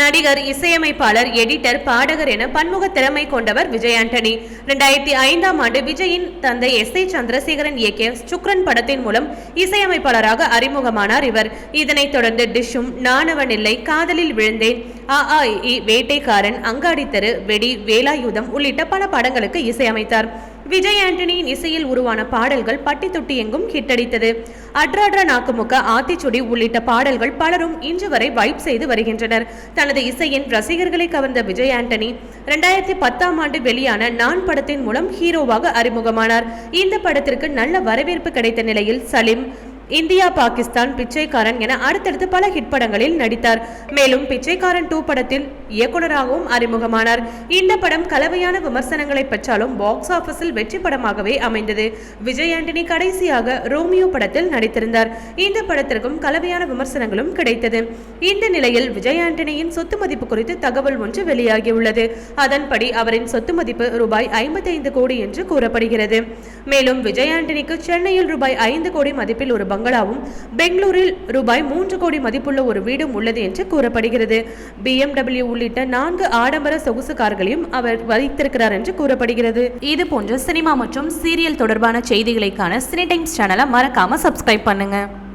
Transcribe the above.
நடிகர் இசையமைப்பாளர் எடிட்டர் பாடகர் என பன்முக திறமை கொண்டவர் விஜய் ஆண்டனி. இரண்டாயிரத்தி ஐந்தாம் ஆண்டு விஜயின் தந்தை எஸ் ஏ சந்திரசேகரன் இயக்கிய சுக்ரன் படத்தின் மூலம் இசையமைப்பாளராக அறிமுகமானார் இவர். இதனைத் தொடர்ந்து டிஷ்ஷும் நானவன் இல்லை காதலில் விழுந்தேன். ஆ ஆ இ, வேட்டைக்காரன் அங்காடித்தரு வெடி வேலாயுதம் உள்ளிட்ட பல படங்களுக்கு இசையமைத்தார். விஜய் ஆண்டனியின் இசையில் உருவான பாடல்கள் பட்டி தொட்டி எங்கும் ஹிட்டடித்தது. அட்ராட்ரா நாக்குமுக்க ஆத்திச்சுடி உள்ளிட்ட பாடல்கள் பலரும் இன்று வரை வைப் செய்து வருகின்றனர். தனது இசையின் ரசிகர்களை கவர்ந்த விஜய் ஆண்டனி இரண்டாயிரத்தி பத்தாம் ஆண்டு வெளியான நான் படத்தின் மூலம் ஹீரோவாக அறிமுகமானார். இந்த படத்திற்கு நல்ல வரவேற்பு கிடைத்த நிலையில் சலீம் இந்தியா பாகிஸ்தான் பிச்சைக்காரன் என அடுத்தடுத்து பல ஹிட் படங்களில் நடித்தார். மேலும் பிச்சைக்காரன் டூ படத்தில் இயக்குநராகவும் அறிமுகமானார். இந்த படம் கலவையான விமர்சனங்களை பெற்றாலும் பாக்ஸ் ஆபீஸில் வெற்றி படமாகவே அமைந்தது. விஜய் ஆண்டனி கடைசியாக ரோமியோ படத்தில் நடித்திருந்தார். இந்த படத்திற்கும் கலவையான விமர்சனங்களும் கிடைத்தது. இந்த நிலையில் விஜய் ஆண்டனியின் சொத்து மதிப்பு குறித்து தகவல் ஒன்று வெளியாகியுள்ளது. அதன்படி அவரின் சொத்து மதிப்பு ரூபாய் ஐம்பத்தைந்து கோடி என்று கூறப்படுகிறது. மேலும் விஜய் ஆண்டனிக்கு சென்னையில் ரூபாய் ஐந்து கோடி மதிப்பில் ஒரு பங்களாவும் பெங்களூரில் ரூபாய் மூன்று கோடி மதிப்புள்ள ஒரு வீடும் உள்ளது என்று கூறப்படுகிறது. பிஎம்டபிள்யூ உள்ளிட்ட நான்கு ஆடம்பர சொகுசு கார்களையும் அவர் வைத்திருக்கிறார் என்று கூறப்படுகிறது. இது போன்ற சினிமா மற்றும் சீரியல் தொடர்பான செய்திகளைக்கான சினி டைம்ஸ் சேனலை மறக்காம சப்ஸ்கிரைப் பண்ணுங்க.